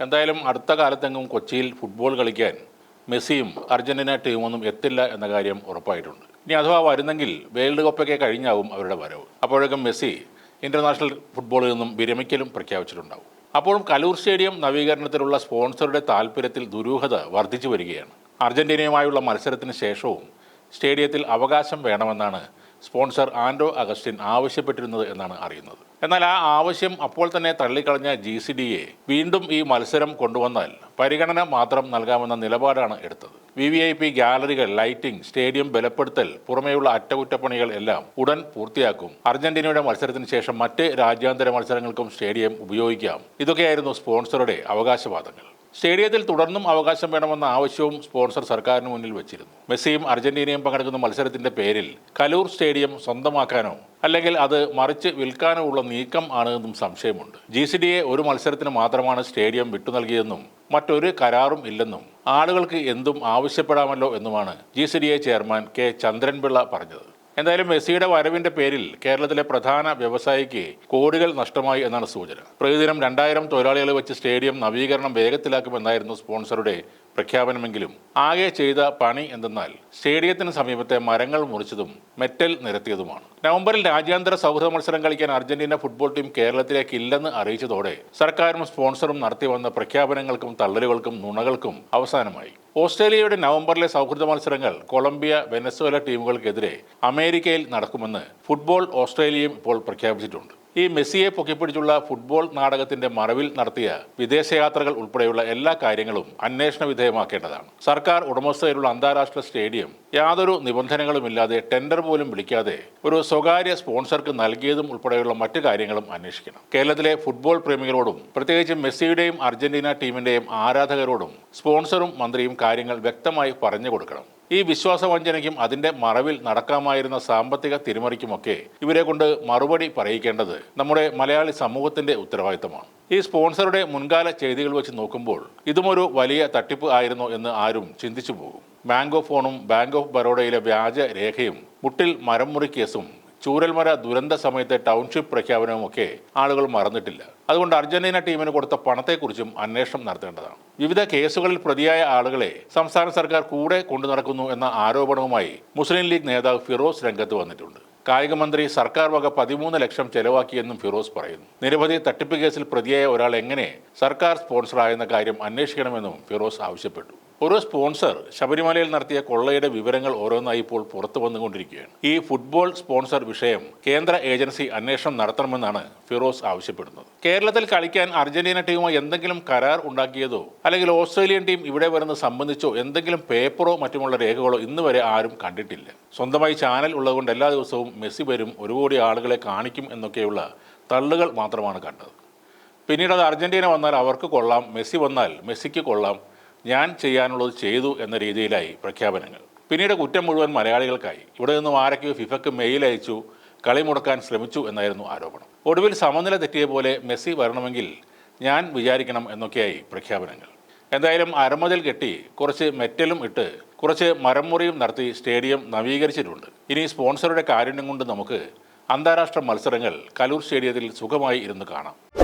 എന്തായാലും അടുത്ത കാലത്തെങ്ങും കൊച്ചിയിൽ ഫുട്ബോൾ കളിക്കാൻ മെസ്സിയും അർജന്റീന ടീമൊന്നും എത്തില്ല എന്ന കാര്യം ഉറപ്പായിട്ടുണ്ട്. ഇനി അഥവാ വരുന്നെങ്കിൽ വേൾഡ് കപ്പൊക്കെ കഴിഞ്ഞാവും അവരുടെ വരവ്. അപ്പോഴേക്കും മെസ്സി ഇന്റർനാഷണൽ ഫുട്ബോളിൽ നിന്നും വിരമിക്കലും പ്രഖ്യാപിച്ചിട്ടുണ്ടാവും. അപ്പോഴും കലൂർ സ്റ്റേഡിയം നവീകരണത്തിലുള്ള സ്പോൺസറുടെ താൽപ്പര്യത്തിൽ ദുരൂഹത വർദ്ധിച്ചു വരികയാണ്. അർജന്റീനയുമായുള്ള മത്സരത്തിന് ശേഷവും സ്റ്റേഡിയത്തിൽ അവകാശം വേണമെന്നാണ് സ്പോൺസർ ആൻഡോ അഗസ്റ്റിൻ ആവശ്യപ്പെട്ടിരുന്നത് എന്നാണ് അറിയുന്നത്. എന്നാൽ ആ ആവശ്യം അപ്പോൾ തന്നെ തള്ളിക്കളഞ്ഞ ജി സി ഡി എ വീണ്ടും ഈ മത്സരം കൊണ്ടുവന്നാൽ പരിഗണന മാത്രം നൽകാമെന്ന നിലപാടാണ് എടുത്തത്. വി വി ഐ പി ഗാലറികൾ ലൈറ്റിംഗ് സ്റ്റേഡിയം ബലപ്പെടുത്തൽ പുറമേയുള്ള അറ്റകുറ്റപ്പണികൾ എല്ലാം ഉടൻ പൂർത്തിയാക്കും. അർജന്റീനയുടെ മത്സരത്തിന് ശേഷം മറ്റ് രാജ്യാന്തര മത്സരങ്ങൾക്കും സ്റ്റേഡിയം ഉപയോഗിക്കാം. ഇതൊക്കെയായിരുന്നു സ്പോൺസറുടെ അവകാശവാദങ്ങൾ. സ്റ്റേഡിയത്തിൽ തുടർന്നും അവകാശം വേണമെന്ന ആവശ്യവും സ്പോൺസർ സർക്കാരിന് മുന്നിൽ വെച്ചിരുന്നു. മെസ്സിയും അർജന്റീനയും പങ്കെടുക്കുന്ന മത്സരത്തിന്റെ പേരിൽ കലൂർ സ്റ്റേഡിയം സ്വന്തമാക്കാനോ അല്ലെങ്കിൽ അത് മറിച്ച് വിൽക്കാനോ ഉള്ള നീക്കം ആണെന്നും സംശയമുണ്ട്. ജി സി ഡി എ ഒരു മത്സരത്തിന് മാത്രമാണ് സ്റ്റേഡിയം വിട്ടു നൽകിയതെന്നും മറ്റൊരു കരാറും ഇല്ലെന്നും ആളുകൾക്ക് എന്തും ആവശ്യപ്പെടാമല്ലോ എന്നുമാണ് G C D A chairman K Chandran Pillai പറഞ്ഞത്. എന്തായാലും മെസ്സിയുടെ വരവിന്റെ പേരിൽ കേരളത്തിലെ പ്രധാന വ്യവസായിക്ക് കോടികൾ നഷ്ടമായി എന്നാണ് സൂചന. പ്രതിദിനം രണ്ടായിരം തൊഴിലാളികളെ വെച്ച് സ്റ്റേഡിയം നവീകരണം വേഗത്തിലാക്കുമെന്നായിരുന്നു സ്പോൺസറുടെ പ്രഖ്യാപനമെങ്കിലും. ആകെ ചെയ്ത പണി എന്തെന്നാൽ സ്റ്റേഡിയത്തിന് സമീപത്തെ മരങ്ങൾ മുറിച്ചതും മെറ്റൽ നിരത്തിയതുമാണ്. നവംബറിൽ രാജ്യാന്തര സൗഹൃദ മത്സരം കളിക്കാൻ അർജന്റീന ഫുട്ബോൾ ടീം കേരളത്തിലേക്ക് ഇല്ലെന്ന് അറിയിച്ചതോടെ സർക്കാരും സ്പോൺസറും നടത്തി വന്ന പ്രഖ്യാപനങ്ങൾക്കും തള്ളലുകൾക്കും നുണകൾക്കും അവസാനമായി. ഓസ്ട്രേലിയയുടെ നവംബറിലെ സൗഹൃദ മത്സരങ്ങൾ കൊളംബിയ വെനസ്വേല ടീമുകൾക്കെതിരെ അമേരിക്കയിൽ നടക്കുമെന്ന് ഫുട്ബോൾ ഓസ്ട്രേലിയയും ഇപ്പോൾ പ്രഖ്യാപിച്ചിട്ടുണ്ട്. ഈ മെസ്സിയെ പൊക്കിപ്പിടിച്ചുള്ള ഫുട്ബോൾ നാടകത്തിന്റെ മറവിൽ നടത്തിയ വിദേശയാത്രകൾ ഉൾപ്പെടെയുള്ള എല്ലാ കാര്യങ്ങളും അന്വേഷണ വിധേയമാക്കേണ്ടതാണ്. സർക്കാർ ഉടമസ്ഥതയിലുള്ള അന്താരാഷ്ട്ര സ്റ്റേഡിയം യാതൊരു നിബന്ധനകളുമില്ലാതെ ടെൻഡർ പോലും വിളിക്കാതെ ഒരു സ്വകാര്യ സ്പോൺസർക്ക് നൽകിയതും ഉൾപ്പെടെയുള്ള മറ്റു കാര്യങ്ങളും അന്വേഷിക്കണം. കേരളത്തിലെ ഫുട്ബോൾ പ്രേമികളോടും പ്രത്യേകിച്ച് മെസ്സിയുടെയും അർജന്റീന ടീമിന്റെയും ആരാധകരോടും സ്പോൺസറും മന്ത്രിയും കാര്യങ്ങൾ വ്യക്തമായി പറഞ്ഞു കൊടുക്കണം. ഈ വിശ്വാസവഞ്ചനയ്ക്കും അതിന്റെ മറവിൽ നടക്കാമായിരുന്ന സാമ്പത്തിക തിരിമറിക്കുമൊക്കെ ഇവരെ കൊണ്ട് മറുപടി പറയിക്കേണ്ടത് നമ്മുടെ മലയാളി സമൂഹത്തിന്റെ ഉത്തരവാദിത്തമാണ്. ഈ സ്പോൺസറുടെ മുൻകാല ചെയ്തികൾ വെച്ച് നോക്കുമ്പോൾ ഇതുമൊരു വലിയ തട്ടിപ്പ് ആയിരുന്നു എന്ന് ആരും ചിന്തിച്ചു പോകും. ബാങ്ക് ഓഫ് ഫോണും ബാങ്ക് ഓഫ് ബറോഡയിലെ വ്യാജ രേഖയും മുട്ടിൽ മരം മുറി കേസും ചൂരൽമര ദുരന്ത സമയത്തെ ടൗൺഷിപ്പ് പ്രഖ്യാപനവും ഒക്കെ ആളുകൾ മറന്നിട്ടില്ല. അതുകൊണ്ട് അർജന്റീന ടീമിന് കൊടുത്ത പണത്തെക്കുറിച്ചും അന്വേഷണം നടത്തേണ്ടതാണ്. വിവിധ കേസുകളിൽ പ്രതിയായ ആളുകളെ സംസ്ഥാന സർക്കാർ കൂടെ കൊണ്ടു നടക്കുന്നു എന്ന ആരോപണവുമായി മുസ്ലിം ലീഗ് നേതാവ് ഫിറോസ് രംഗത്ത് വന്നിട്ടുണ്ട്. കായിക മന്ത്രി സർക്കാർ വക പതിമൂന്ന് ലക്ഷം ചെലവാക്കിയെന്നും ഫിറോസ് പറയുന്നു. നിരവധി തട്ടിപ്പ് കേസിൽ പ്രതിയായ ഒരാൾ എങ്ങനെ സർക്കാർ സ്പോൺസറായെന്ന കാര്യം അന്വേഷിക്കണമെന്നും ഫിറോസ് ആവശ്യപ്പെട്ടു. ഒരു സ്പോൺസർ ശബരിമലയിൽ നടത്തിയ കൊള്ളയുടെ വിവരങ്ങൾ ഓരോന്നായി ഇപ്പോൾ പുറത്തു വന്നുകൊണ്ടിരിക്കുകയാണ്. ഈ ഫുട്ബോൾ സ്പോൺസർ വിഷയം കേന്ദ്ര ഏജൻസി അന്വേഷണം നടത്തണമെന്നാണ് ഫിറോസ് ആവശ്യപ്പെടുന്നത്. കേരളത്തിൽ കളിക്കാൻ അർജന്റീന ടീമോ എന്തെങ്കിലും കരാർ ഉണ്ടാക്കിയതോ അല്ലെങ്കിൽ ഓസ്ട്രേലിയൻ ടീം ഇവിടെ വരുന്നത് സംബന്ധിച്ചോ എന്തെങ്കിലും പേപ്പറോ മറ്റുമുള്ള രേഖകളോ ഇന്ന് വരെ ആരും കണ്ടിട്ടില്ല. സ്വന്തമായി ചാനൽ ഉള്ളതുകൊണ്ട് എല്ലാ ദിവസവും മെസ്സി വരും ഒരു കോടി ആളുകളെ കാണിക്കും എന്നൊക്കെയുള്ള തള്ളുകൾ മാത്രമാണ് കണ്ടത്. പിന്നീട് അത് അർജന്റീന വന്നാൽ അവർക്ക് കൊള്ളാം മെസ്സി വന്നാൽ മെസ്സിക്ക് കൊള്ളാം ഞാൻ ചെയ്യാനുള്ളത് ചെയ്തു എന്ന രീതിയിലായി പ്രഖ്യാപനങ്ങൾ. പിന്നീട് കുറ്റം മുഴുവൻ മലയാളികൾക്കായി. ഇവിടെ നിന്നും ആരൊക്കെയോ ഫിഫക്ക് മെയിൽ അയച്ചു കളി മുടക്കാൻ ശ്രമിച്ചു എന്നായിരുന്നു ആരോപണം. ഒടുവിൽ സമനില തെറ്റിയ പോലെ മെസ്സി വരണമെങ്കിൽ ഞാൻ വിചാരിക്കണം എന്നൊക്കെയായി പ്രഖ്യാപനങ്ങൾ. എന്തായാലും അരമതിൽ കെട്ടി കുറച്ച് മെറ്റലും ഇട്ട് കുറച്ച് മരംമുറിയും നടത്തി സ്റ്റേഡിയം നവീകരിച്ചിട്ടുണ്ട്. ഇനി സ്പോൺസറുടെ കാരുണ്യം കൊണ്ട് നമുക്ക് അന്താരാഷ്ട്ര മത്സരങ്ങൾ കലൂർ സ്റ്റേഡിയത്തിൽ സുഖമായി ഇരുന്ന് കാണാം.